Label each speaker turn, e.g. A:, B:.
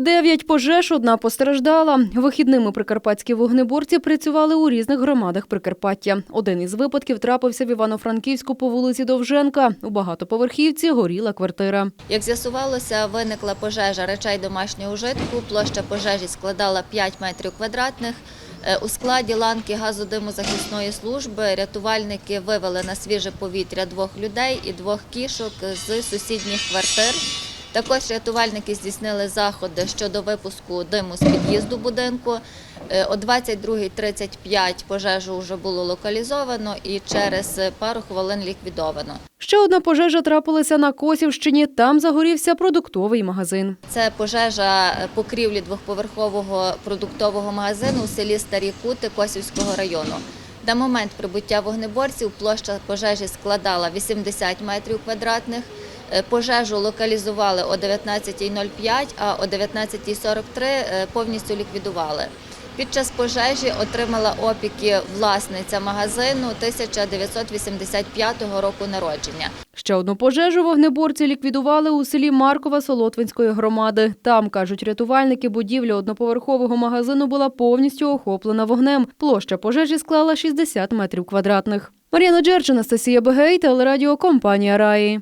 A: Дев'ять пожеж, одна постраждала. Вихідними прикарпатські вогнеборці працювали у різних громадах Прикарпаття. Один із випадків трапився в Івано-Франківську по вулиці Довженка. У багатоповерхівці горіла квартира.
B: Як з'ясувалося, виникла пожежа речей домашнього ужитку. Площа пожежі складала 5 метрів квадратних. Е, У складі ланки газодимозахисної служби рятувальники вивели на свіже повітря двох людей і двох кішок з сусідніх квартир. Також рятувальники здійснили заходи щодо випуску диму з під'їзду будинку. Е, О 22.35 пожежу вже було локалізовано і через пару хвилин ліквідовано.
A: Ще одна пожежа трапилася на Косівщині. Там загорівся продуктовий магазин.
B: Це пожежа покрівлі двохповерхового продуктового магазину у селі Старі Кути Косівського району. На момент прибуття вогнеборців площа пожежі складала 80 метрів квадратних. Е, Пожежу локалізували о 19.05, а о 19.43 е, повністю ліквідували. Під час пожежі отримала опіки власниця магазину 1985 року народження.
A: Ще одну пожежу вогнеборці ліквідували у селі Маркова Солотвинської громади. Там, кажуть рятувальники, будівля одноповерхового магазину була повністю охоплена вогнем. Площа пожежі склала 60 метрів квадратних. Мар'яна Джерч, Анастасія Бегей, телерадіокомпанія Раї.